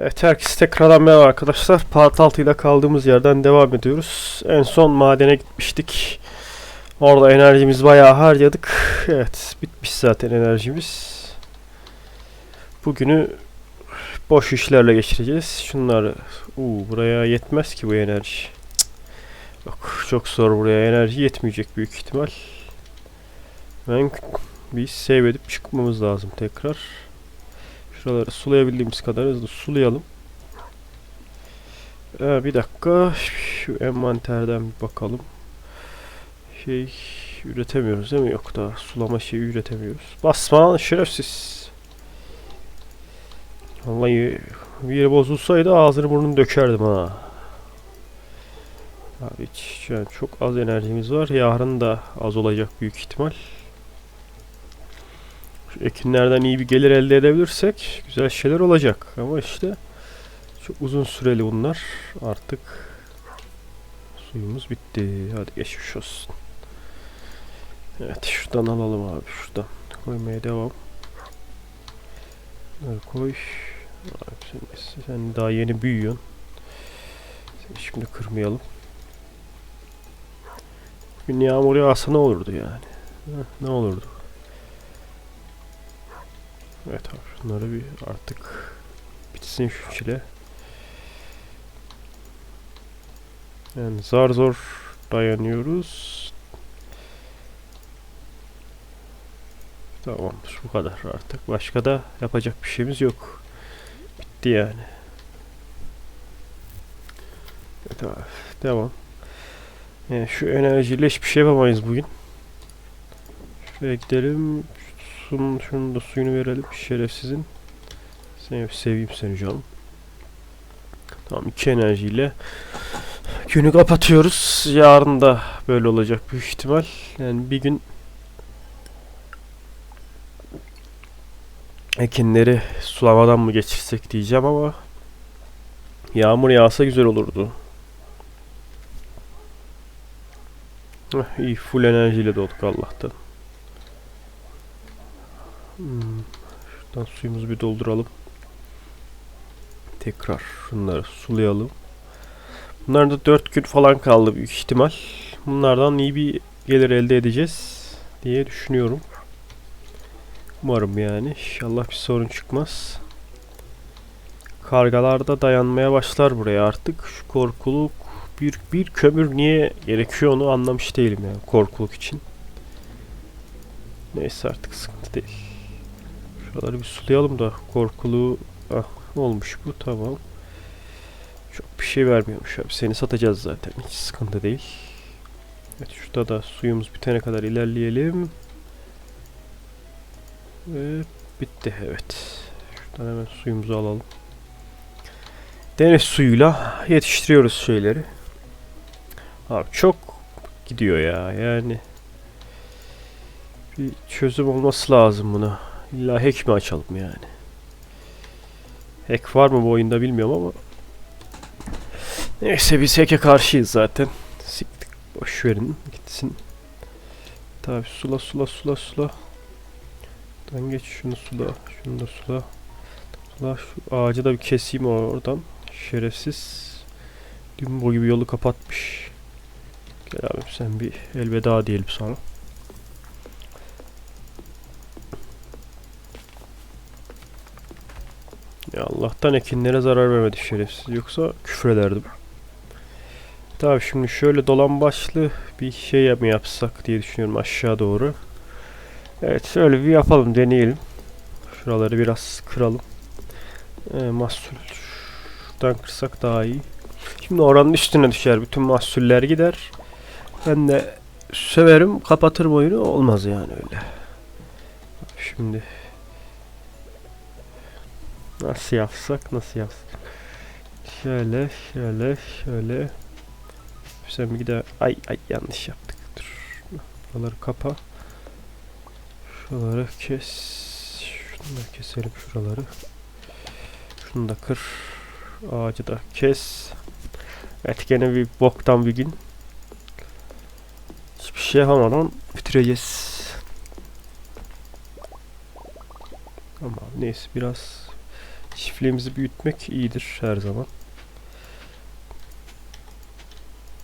Evet herkese tekrardan merhaba arkadaşlar. Part 6 ile kaldığımız yerden devam ediyoruz. En son madene gitmiştik. Orada enerjimiz bayağı harcadık. Evet bitmiş zaten enerjimiz. Bugünü boş işlerle geçireceğiz. Şunları Uu, buraya yetmez ki bu enerji. Yok çok zor buraya enerji yetmeyecek büyük ihtimal. Ben bir save edip çıkmamız lazım tekrar. Şuraları sulayabildiğimiz kadar hızlı sulayalım. Ee, bir dakika. Şu envanterden bir bakalım. Şey üretemiyoruz değil mi? Yok da sulama şeyi üretemiyoruz. Basma şerefsiz. Vallahi bir yere bozulsaydı ağzını burnunu dökerdim ha. Abi hiç an çok az enerjimiz var. Yarın da az olacak büyük ihtimal. Ekinlerden iyi bir gelir elde edebilirsek güzel şeyler olacak. Ama işte çok uzun süreli bunlar. Artık suyumuz bitti. Hadi geçmiş olsun. Evet şuradan alalım abi şuradan. Koymaya devam. Bunları koy. Abi sen, sen daha yeni büyüyorsun. Seni şimdi kırmayalım. Bugün yağmur yağsa ne olurdu yani? Ne olurdu? Evet abi şunları bir artık bitsin şu çile. Yani zar zor dayanıyoruz. Tamamdır bu kadar artık. Başka da yapacak bir şeyimiz yok. Bitti yani. Evet abi devam. Yani şu enerjiyle hiçbir şey yapamayız bugün. Şuraya gidelim. Şunun, şunun da suyunu verelim şerefsizin. Seni seveyim seni canım. Tamam iki enerjiyle günü kapatıyoruz. Yarın da böyle olacak büyük ihtimal. Yani bir gün ekinleri sulamadan mı geçirsek diyeceğim ama yağmur yağsa güzel olurdu. Heh, iyi full enerjiyle dolduk Allah'tan. Hmm. Şuradan suyumuzu bir dolduralım. Tekrar şunları sulayalım. Bunlar da 4 gün falan kaldı büyük ihtimal. Bunlardan iyi bir gelir elde edeceğiz diye düşünüyorum. Umarım yani. İnşallah bir sorun çıkmaz. Kargalar da dayanmaya başlar buraya artık. Şu korkuluk bir, bir kömür niye gerekiyor onu anlamış değilim yani korkuluk için. Neyse artık sıkıntı değil. Şuraları bir sulayalım da korkulu ah, olmuş bu tamam. Çok bir şey vermiyormuş abi. Seni satacağız zaten. Hiç sıkıntı değil. Evet şurada da suyumuz bitene kadar ilerleyelim. Ve bitti evet. Şuradan hemen suyumuzu alalım. Deniz suyuyla yetiştiriyoruz şeyleri. Abi çok gidiyor ya yani. Bir çözüm olması lazım buna. İlla hack mi açalım yani? Hack var mı bu oyunda bilmiyorum ama. Neyse biz hack'e karşıyız zaten. Siktik. Boş verin gitsin. Tabi sula sula sula sula. Buradan geç şunu sula. Şunu da sula. Sula şu ağacı da bir keseyim oradan. Şerefsiz. Limbo gibi yolu kapatmış. Gel abi sen bir elveda diyelim sana. Ya Allah'tan ekinlere zarar vermedi şerefsiz. Yoksa küfrederdim. Tabii şimdi şöyle dolan başlı bir şey mi yapsak diye düşünüyorum aşağı doğru. Evet şöyle bir yapalım deneyelim. Şuraları biraz kıralım. Ee, mahsul şuradan kırsak daha iyi. Şimdi oranın üstüne düşer. Bütün mahsuller gider. Ben de severim kapatır boyunu olmaz yani öyle. Şimdi Nasıl yapsak? Nasıl yapsak? Şöyle, şöyle, şöyle. Sen bir de ay ay yanlış yaptık. Dur. Buraları kapa. Şuraları kes. Şunu da keselim şuraları. Şunu da kır. Ağacı da kes. Evet gene bir boktan bir gün. Hiçbir şey yapamadan bitireceğiz. Ama neyse biraz Çiftliğimizi büyütmek iyidir her zaman.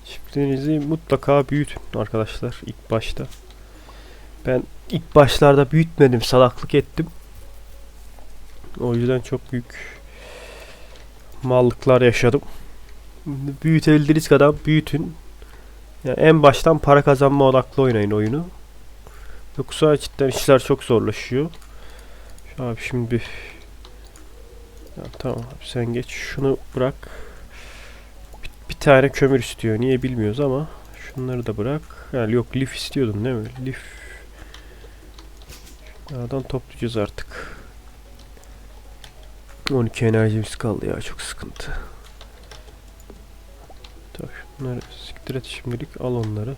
Çiftliğinizi mutlaka büyütün arkadaşlar ilk başta. Ben ilk başlarda büyütmedim, salaklık ettim. O yüzden çok büyük mallıklar yaşadım. Büyütebildiğiniz kadar büyütün. Yani en baştan para kazanma odaklı oynayın oyunu. Yoksa cidden işler çok zorlaşıyor. Şu abi şimdi ya tamam abi sen geç şunu bırak. Bir, bir tane kömür istiyor. Niye bilmiyoruz ama şunları da bırak. Yani yok lif istiyordun değil mi? Lif. Şunlardan toplayacağız artık. 12 enerjimiz kaldı ya çok sıkıntı. Tabii şunları siktir et şimdilik al onları.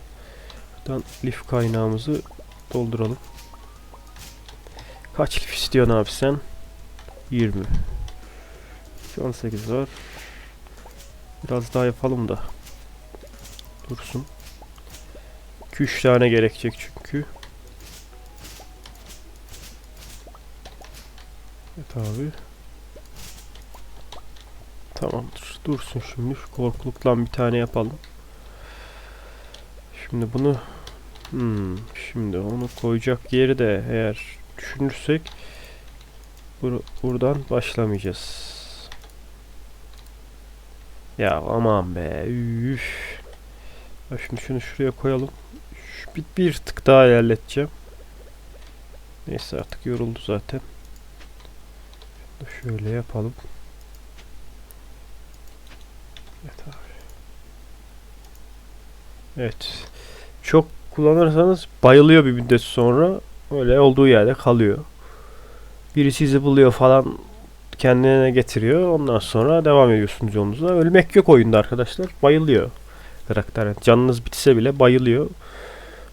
Buradan lif kaynağımızı dolduralım. Kaç lif istiyorsun abi sen? 20. 18 var. Biraz daha yapalım da. Dursun. 2-3 tane gerekecek çünkü. Evet abi. Tamamdır. Dursun şimdi. Şu korkuluktan bir tane yapalım. Şimdi bunu hmm, şimdi onu koyacak yeri de eğer düşünürsek bur buradan başlamayacağız. Ya aman be. Üf. Şimdi şunu şuraya koyalım. Bir, bir tık daha ilerleteceğim. Neyse artık yoruldu zaten. Şunu şöyle yapalım. Evet abi. Evet. Çok kullanırsanız bayılıyor bir müddet sonra. Öyle olduğu yerde kalıyor. Biri sizi buluyor falan kendine getiriyor. Ondan sonra devam ediyorsunuz yolunuza. Ölmek yok oyunda arkadaşlar. Bayılıyor karakter. Canınız bitse bile bayılıyor.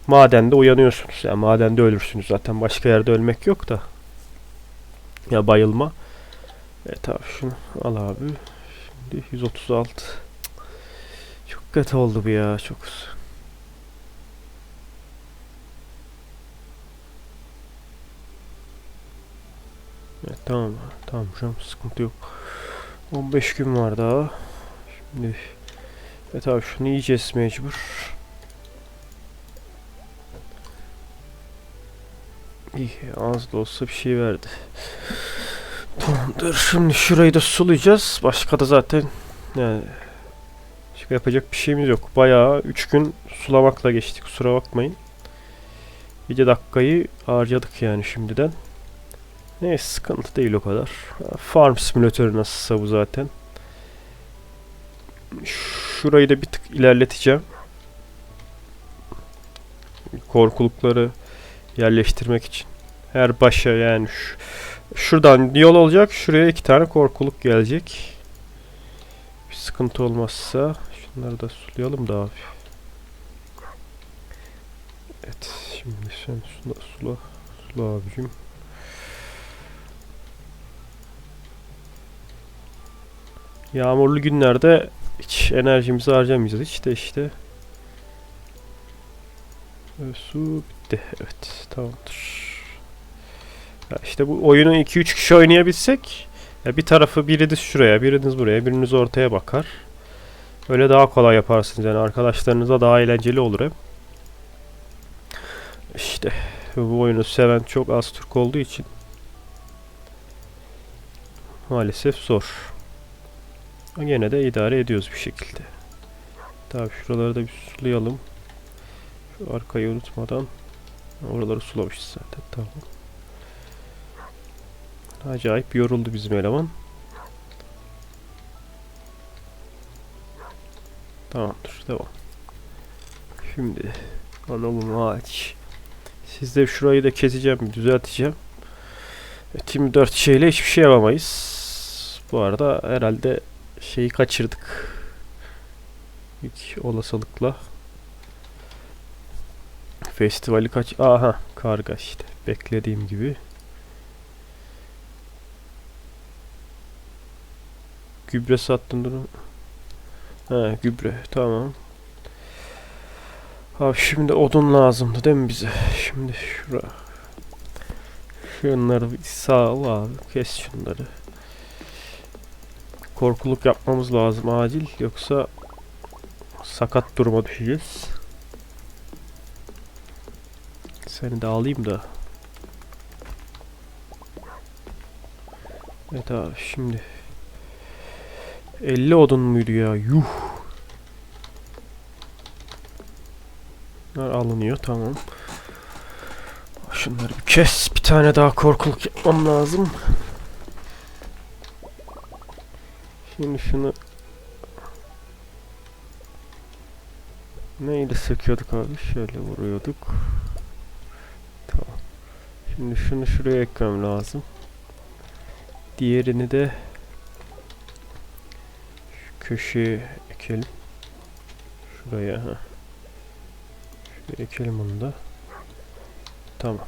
Madende uyanıyorsunuz. Yani madende ölürsünüz zaten. Başka yerde ölmek yok da. Ya bayılma. Evet abi şunu al abi. Şimdi 136. Çok kötü oldu bu ya. Çok Evet tamam. Tamam şu an sıkıntı yok. 15 gün var daha. Şimdi Evet abi şunu yiyeceğiz mecbur. İyi az da olsa bir şey verdi. Tamamdır. Şimdi şurayı da sulayacağız. Başka da zaten yani yapacak bir şeyimiz yok. Bayağı 3 gün sulamakla geçti. Kusura bakmayın. 7 dakikayı harcadık yani şimdiden. Neyse sıkıntı değil o kadar. Farm simülatörü nasılsa bu zaten. Şurayı da bir tık ilerleteceğim. Korkulukları yerleştirmek için. Her başa yani şu, şuradan yol olacak. Şuraya iki tane korkuluk gelecek. Bir sıkıntı olmazsa şunları da sulayalım da abi. Evet şimdi sen sula sula sula abicim. Yağmurlu günlerde hiç enerjimizi harcamayacağız. İşte. Evet, su bitti. Evet tamamdır. Ya işte bu oyunu 2-3 kişi oynayabilsek ya bir tarafı biriniz şuraya, biriniz buraya, biriniz ortaya bakar. Öyle daha kolay yaparsınız yani arkadaşlarınıza daha eğlenceli olur hem. İşte bu oyunu seven çok az Türk olduğu için maalesef zor. Ama Gene de idare ediyoruz bir şekilde. Tabi şuraları da bir sulayalım. Şu arkayı unutmadan. Oraları sulamışız zaten tamam. Acayip yoruldu bizim eleman. Tamamdır devam. Şimdi analım ağaç. Sizde şurayı da keseceğim, düzelteceğim. Team 4 şeyle hiçbir şey yapamayız. Bu arada herhalde şeyi kaçırdık. İlk olasılıkla. Festivali kaç... Aha karga işte. Beklediğim gibi. Gübre sattın bunu. Ha gübre tamam. Abi şimdi odun lazımdı değil mi bize? Şimdi şura. Şunları sağ ol abi. Kes şunları. Korkuluk yapmamız lazım acil yoksa sakat duruma düşeceğiz. Seni de alayım da. Evet abi şimdi 50 odun muydu ya? Yuh. Bunlar alınıyor tamam. Şunları bir kes. Bir tane daha korkuluk yapmam lazım. Şimdi şunu Neyle söküyorduk abi? Şöyle vuruyorduk. Tamam. Şimdi şunu şuraya ekmem lazım. Diğerini de şu köşeye ekelim. Şuraya ha. Şuraya ekelim onu da. Tamam.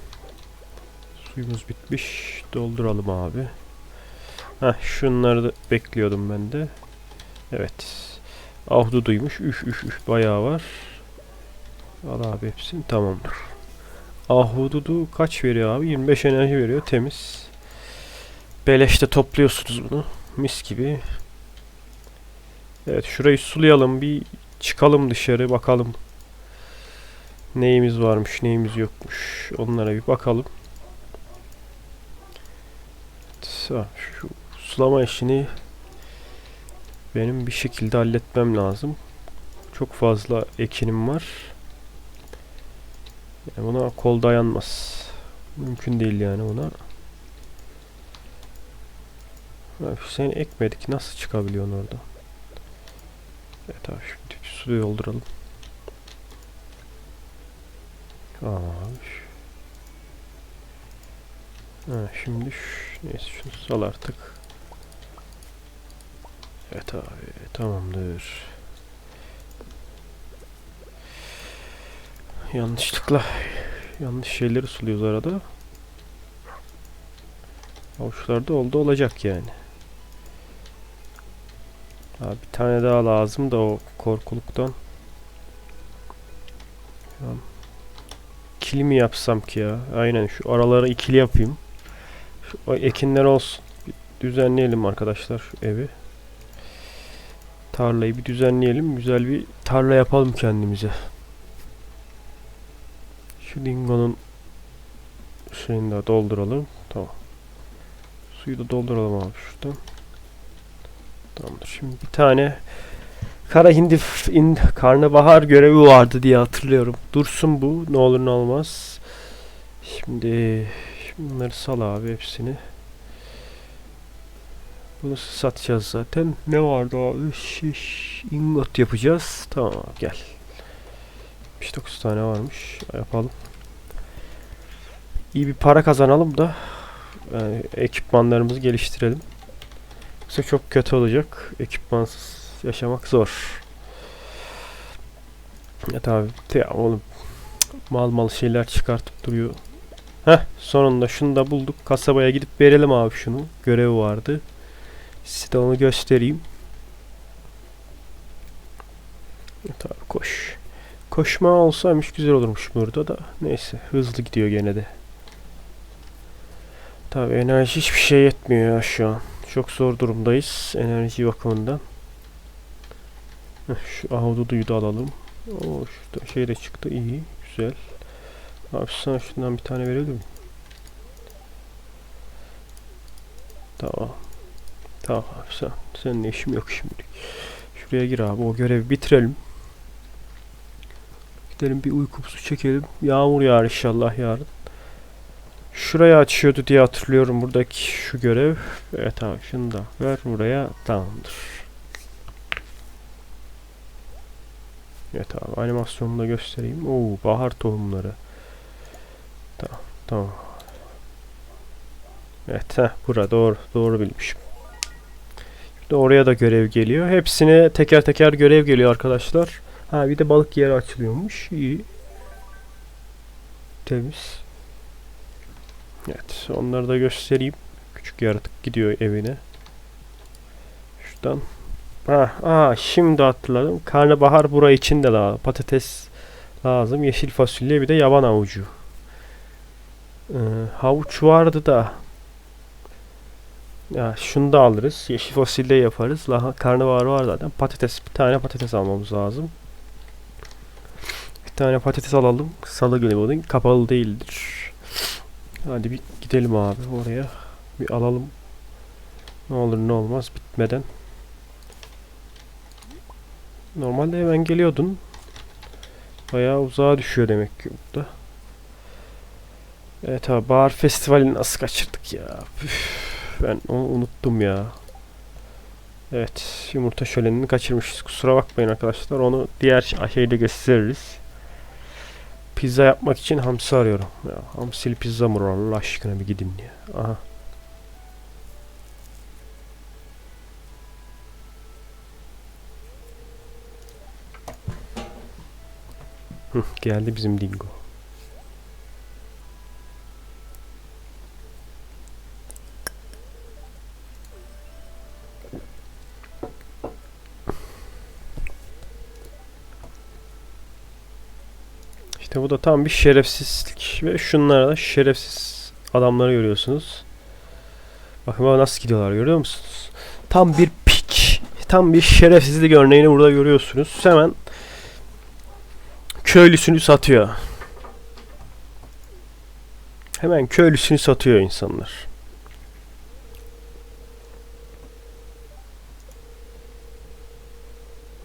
Suyumuz bitmiş. Dolduralım abi. Heh, şunları da bekliyordum ben de. Evet. Ahduduymuş. Üf üf üf bayağı var. Al abi hepsini tamamdır. Ahududu kaç veriyor abi? 25 enerji veriyor temiz. Beleşte topluyorsunuz bunu. Mis gibi. Evet şurayı sulayalım bir çıkalım dışarı bakalım. Neyimiz varmış neyimiz yokmuş. Onlara bir bakalım. Evet, Şu sulama işini benim bir şekilde halletmem lazım. Çok fazla ekinim var. Yani buna kol dayanmaz. Mümkün değil yani ona. Abi sen ekmedik nasıl çıkabiliyorsun orada? Evet abi şimdi su dolduralım. Abi. Ha, şimdi şu, neyse şunu sal artık. Evet abi tamamdır. Yanlışlıkla yanlış şeyleri suluyoruz arada. Avuçlarda oldu olacak yani. Abi bir tane daha lazım da o korkuluktan. İkili mi yapsam ki ya? Aynen şu araları ikili yapayım. Şu ekinler olsun. Bir düzenleyelim arkadaşlar şu evi. Tarlayı bir düzenleyelim. Güzel bir tarla yapalım kendimize. Şu dingonun şeyini de dolduralım. Tamam. Suyu da dolduralım abi şuradan. Tamamdır. Şimdi bir tane kara hindi in, karnabahar görevi vardı diye hatırlıyorum. Dursun bu. Ne olur ne olmaz. Şimdi bunları sal abi hepsini. Bunu satacağız zaten. Ne vardı abi? Şiş, ingot yapacağız. Tamam abi, gel. 79 tane varmış. Yapalım. İyi bir para kazanalım da yani ekipmanlarımızı geliştirelim. Yoksa çok kötü olacak. Ekipmansız yaşamak zor. Ya tabi ya oğlum mal mal şeyler çıkartıp duruyor. Heh sonunda şunu da bulduk. Kasabaya gidip verelim abi şunu. Görev vardı. Size onu göstereyim. Abi koş. Koşma olsaymış güzel olurmuş burada da. Neyse hızlı gidiyor gene de. Tabi enerji hiçbir şey yetmiyor ya şu an. Çok zor durumdayız enerji bakımından. Şu ahududuyu da alalım. Oo şurada şey de çıktı iyi güzel. Abi sana şundan bir tane verelim? Tamam. Tamam abi sen. Seninle işim yok şimdi. Şuraya gir abi o görevi bitirelim. Gidelim bir uykumuzu çekelim. Yağmur yağar inşallah yarın. Şuraya açıyordu diye hatırlıyorum buradaki şu görev. Evet abi şunu da ver buraya. Tamamdır. Evet abi animasyonunu da göstereyim. Oo bahar tohumları. Tamam tamam. Evet heh bura doğru doğru bilmişim. Şimdi oraya da görev geliyor. Hepsine teker teker görev geliyor arkadaşlar. Ha bir de balık yeri açılıyormuş. İyi. Temiz. Evet onları da göstereyim. Küçük yaratık gidiyor evine. Şuradan. Ha, aa, şimdi hatırladım. Karnabahar bura için de lazım. Patates lazım. Yeşil fasulye bir de yaban avucu. Ee, havuç vardı da. Ya şunu da alırız. Yeşil fasulye yaparız. Laha karnabahar var zaten. Patates bir tane patates almamız lazım. Bir tane patates alalım. Salı günü bunun kapalı değildir. Hadi bir gidelim abi oraya. Bir alalım. Ne olur ne olmaz bitmeden. Normalde hemen geliyordun. Bayağı uzağa düşüyor demek ki burada. Evet abi Bahar Festivali'ni nasıl kaçırdık ya. Üf, ben onu unuttum ya. Evet yumurta şölenini kaçırmışız. Kusura bakmayın arkadaşlar. Onu diğer ş- şeyde gösteririz. Pizza yapmak için hamsi arıyorum. Ya, hamsili pizza mı var Allah aşkına bir gidin ya. Aha. Hı, geldi bizim dingo. İşte bu da tam bir şerefsizlik ve şunlara da şerefsiz adamları görüyorsunuz. Bakın bana nasıl gidiyorlar görüyor musunuz? Tam bir piç, tam bir şerefsizlik örneğini burada görüyorsunuz. Hemen köylüsünü satıyor. Hemen köylüsünü satıyor insanlar.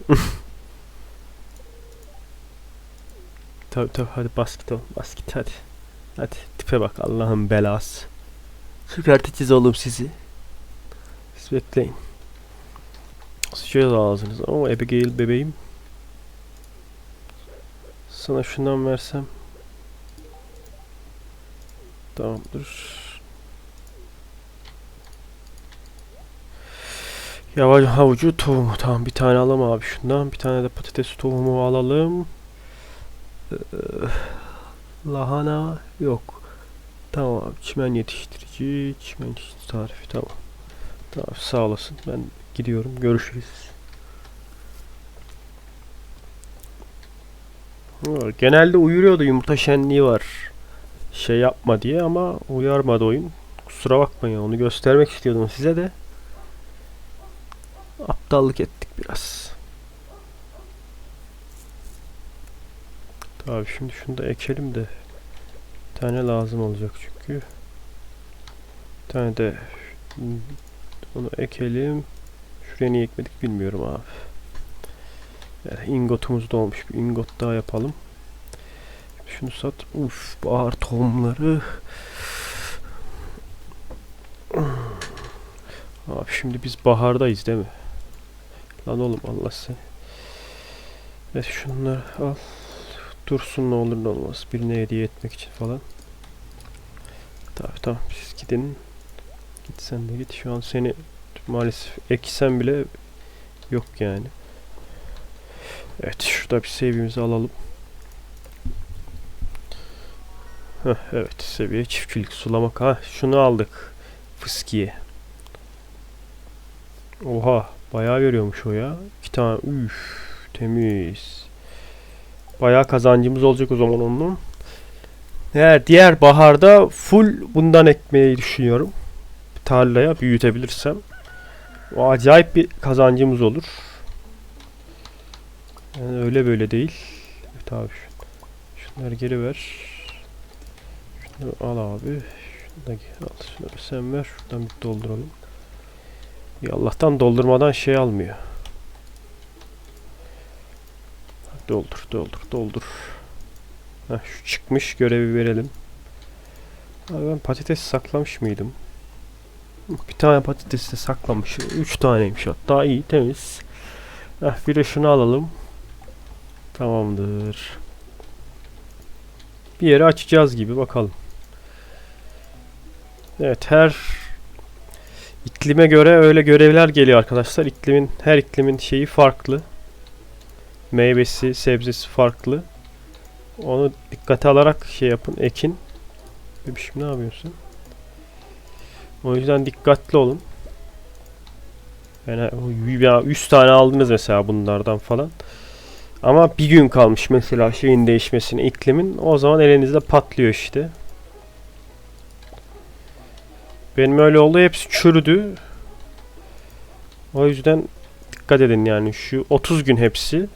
Tabi tabi hadi bas git oğlum bas git hadi. Hadi tipe bak Allah'ın belası. Süperteceğiz oğlum sizi. Siz bekleyin. Sıçacağız ağzınıza. O Abigail bebeğim. Sana şundan versem. Tamamdır. Yavaş havucu tohumu. Tamam bir tane alalım abi şundan. Bir tane de patates tohumu alalım. Ee, lahana yok. Tamam çimen yetiştirici. Çimen yetiştirici tarifi tamam. Tamam sağ olasın. Ben gidiyorum. Görüşürüz. Genelde uyuruyordu yumurta şenliği var. Şey yapma diye ama uyarmadı oyun. Kusura bakmayın onu göstermek istiyordum size de. Aptallık ettik biraz. Tabii şimdi şunu da ekelim de bir tane lazım olacak çünkü. Bir tane de onu ekelim. Şuraya niye ekmedik bilmiyorum abi. Yani ingotumuz da olmuş. Bir ingot daha yapalım. Şunu sat. Uf, bahar tohumları. Abi şimdi biz bahardayız değil mi? Lan oğlum Allah seni. Evet şunları al. Dursun ne olur ne olmaz. Birine hediye etmek için falan. Tamam tamam siz gidin. Git sen de git. Şu an seni maalesef eksen bile yok yani. Evet şurada bir save'imizi alalım. Heh, evet seviye çiftçilik sulamak. Ha şunu aldık. Fıskiye. Oha bayağı veriyormuş o ya. İki tane üf temiz. Bayağı kazancımız olacak o zaman onun. Eğer diğer baharda full bundan ekmeği düşünüyorum. Tarlaya büyütebilirsem. O acayip bir kazancımız olur. Yani öyle böyle değil. Evet abi. şu- Şunları geri ver. Şunları al abi. Geri al. Şunları sen ver. Şuradan bir dolduralım. Ya Allah'tan doldurmadan şey almıyor. Doldur, doldur, doldur. Heh, şu çıkmış görevi verelim. Abi ben patates saklamış mıydım? Bir tane patates de saklamış. Üç taneymiş hatta iyi temiz. Heh, bir de şunu alalım. Tamamdır. Bir yeri açacağız gibi bakalım. Evet her iklime göre öyle görevler geliyor arkadaşlar. İklimin her iklimin şeyi farklı. Meyvesi, sebzesi farklı. Onu dikkate alarak şey yapın, ekin. Bebişim ne yapıyorsun? O yüzden dikkatli olun. Yani ya 100 tane aldınız mesela bunlardan falan. Ama bir gün kalmış mesela şeyin değişmesine, iklimin. O zaman elinizde patlıyor işte. Benim öyle oldu hepsi çürüdü. O yüzden dikkat edin yani şu 30 gün hepsi.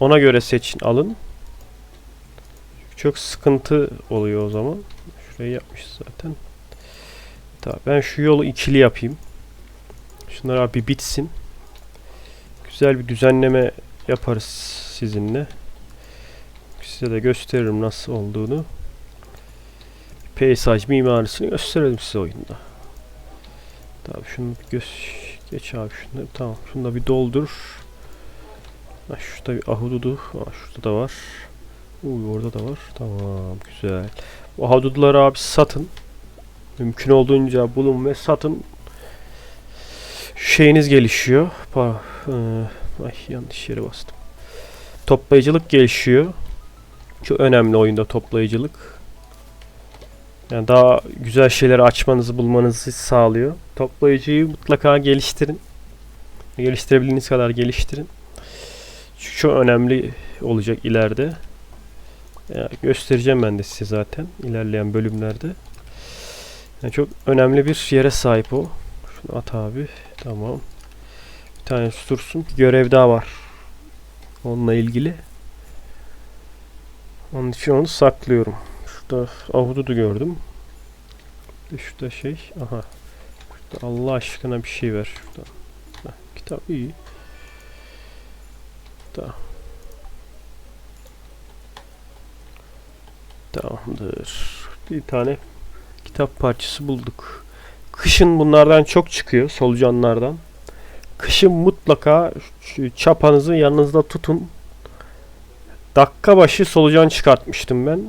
Ona göre seçin alın. Çok sıkıntı oluyor o zaman. Şurayı yapmışız zaten. Tamam ben şu yolu ikili yapayım. Şunlar abi bitsin. Güzel bir düzenleme yaparız sizinle. Size de gösteririm nasıl olduğunu. Peysaj mimarisini gösterelim size oyunda. Tamam şunu bir göz geç abi şunu tamam şunu da bir doldur. Ha, şurada bir ahududu. Ha, şurada da var. Uy orada da var. Tamam güzel. Bu ahududuları abi satın. Mümkün olduğunca bulun ve satın. Şeyiniz gelişiyor. Pa ee, ay yanlış yere bastım. Toplayıcılık gelişiyor. Çok önemli oyunda toplayıcılık. Yani daha güzel şeyleri açmanızı bulmanızı sağlıyor. Toplayıcıyı mutlaka geliştirin. Geliştirebildiğiniz kadar geliştirin. Çok önemli olacak ileride. Ya göstereceğim ben de size zaten ilerleyen bölümlerde. Yani çok önemli bir yere sahip o. Şunu at abi. Tamam. Bir tane dursun. Bir görev daha var. Onunla ilgili. Onun için onu saklıyorum. Şurada ahududu gördüm. Şurada şey. Aha. Şurada Allah aşkına bir şey ver şurada. Heh, kitap iyi. Tamam. Tamamdır. Bir tane kitap parçası bulduk. Kışın bunlardan çok çıkıyor. Solucanlardan. Kışın mutlaka çapanızı yanınızda tutun. Dakika başı solucan çıkartmıştım ben.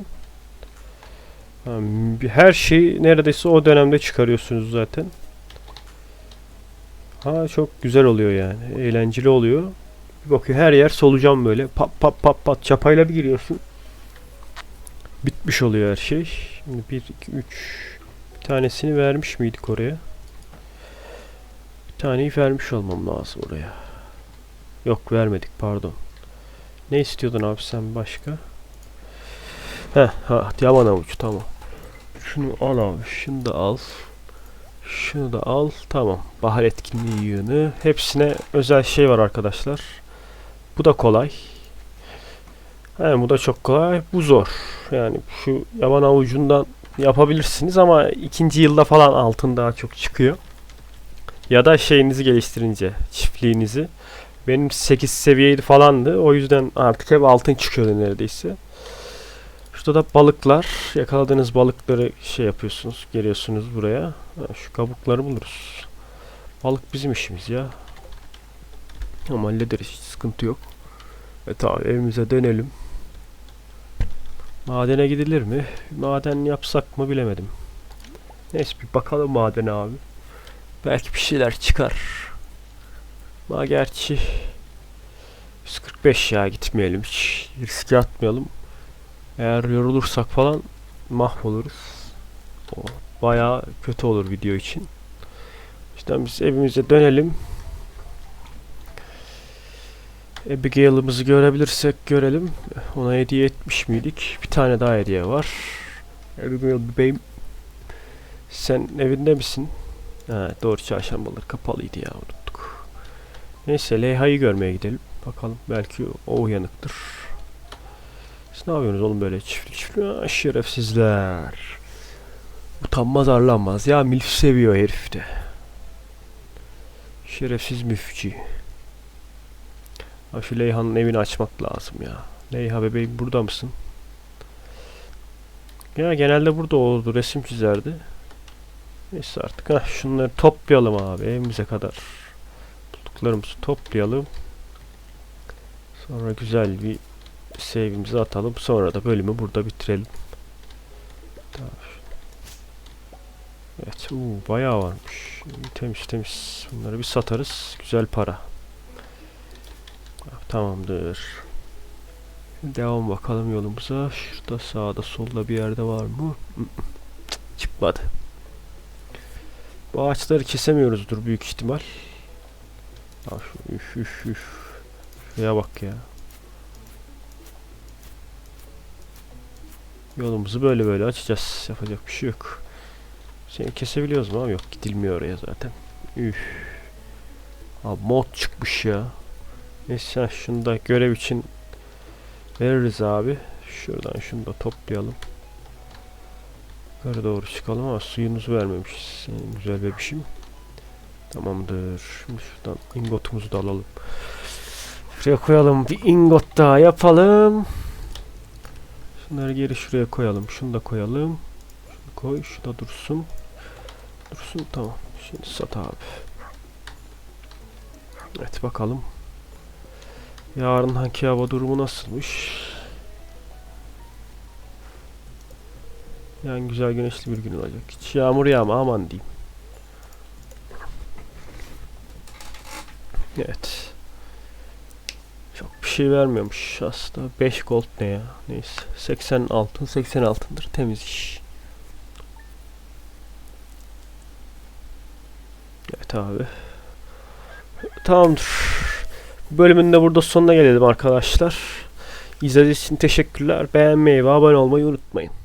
Her şeyi neredeyse o dönemde çıkarıyorsunuz zaten. Ha çok güzel oluyor yani. Eğlenceli oluyor. Bir bakıyor her yer solucan böyle. Pat pat pat pat çapayla bir giriyorsun. Bitmiş oluyor her şey. Şimdi 1 2 3 bir tanesini vermiş miydik oraya? Bir taneyi vermiş olmam lazım oraya. Yok vermedik pardon. Ne istiyordun abi sen başka? Heh, ha, yaman avuç tamam. Şunu al abi, şunu da al. Şunu da al, tamam. Bahar etkinliği yığını. Hepsine özel şey var arkadaşlar. Bu da kolay. He, bu da çok kolay. Bu zor. Yani şu yaban avucundan yapabilirsiniz ama ikinci yılda falan altın daha çok çıkıyor. Ya da şeyinizi geliştirince, çiftliğinizi. Benim 8 seviyeydi falandı. O yüzden artık hep altın çıkıyordu neredeyse. Şurada da balıklar. Yakaladığınız balıkları şey yapıyorsunuz. Geliyorsunuz buraya. Şu kabukları buluruz. Balık bizim işimiz ya. Ama hallederiz. Hiç sıkıntı yok. E tamam evimize dönelim. Madene gidilir mi? Maden yapsak mı bilemedim. Neyse bir bakalım madene abi. Belki bir şeyler çıkar. Ama gerçi 145 ya gitmeyelim hiç riske atmayalım. Eğer yorulursak falan mahvoluruz. O bayağı kötü olur video için. İşte biz evimize dönelim. Abigail'ımızı görebilirsek görelim. Ona hediye etmiş miydik? Bir tane daha hediye var. Abigail bebeğim. Sen evinde misin? Ha, doğru çarşambaları kapalıydı ya unuttuk. Neyse Leyha'yı görmeye gidelim. Bakalım belki o uyanıktır. Siz ne yapıyorsunuz oğlum böyle çiftlik çiftlik? Ha, şerefsizler. Utanmaz arlanmaz. Ya milf seviyor herif de. Şerefsiz müfçi. Ha şu Leyha'nın evini açmak lazım ya. Leyha bebeğim burada mısın? Ya genelde burada olurdu. Resim çizerdi. Neyse artık. Heh, şunları toplayalım abi evimize kadar. Bulduklarımızı toplayalım. Sonra güzel bir save'imizi atalım. Sonra da bölümü burada bitirelim. Evet. Uu, bayağı varmış. Temiz temiz. Bunları bir satarız. Güzel para. Tamamdır. Devam bakalım yolumuza. Şurada sağda solda bir yerde var mı? Çıkmadı. Bu ağaçları kesemiyoruzdur büyük ihtimal. Ya şu üf üf üf. Şuraya bak ya. Yolumuzu böyle böyle açacağız. Yapacak bir şey yok. Seni kesebiliyoruz mu abi? Yok gidilmiyor oraya zaten. Üf. Abi mod çıkmış ya. Neyse şunu da görev için veririz abi. Şuradan şunu da toplayalım. Yukarı doğru çıkalım ama suyumuzu vermemişiz. Güzel bebişim. Tamamdır. Şimdi şuradan ingotumuzu da alalım. Şuraya koyalım. Bir ingot daha yapalım. Şunları geri şuraya koyalım. Şunu da koyalım. Şunu koy. Şu da dursun. Dursun tamam. Şimdi sat abi. Evet bakalım. Yarın hangi hava durumu nasılmış? Yani güzel güneşli bir gün olacak. Hiç yağmur yağma aman diyeyim. Evet. Çok bir şey vermiyormuş aslında. 5 gold ne ya? Neyse. 80 altın 80 altındır. Temiz iş. Evet abi. Tamamdır. Bölümün de burada sonuna gelelim arkadaşlar. İzlediğiniz için teşekkürler. Beğenmeyi ve abone olmayı unutmayın.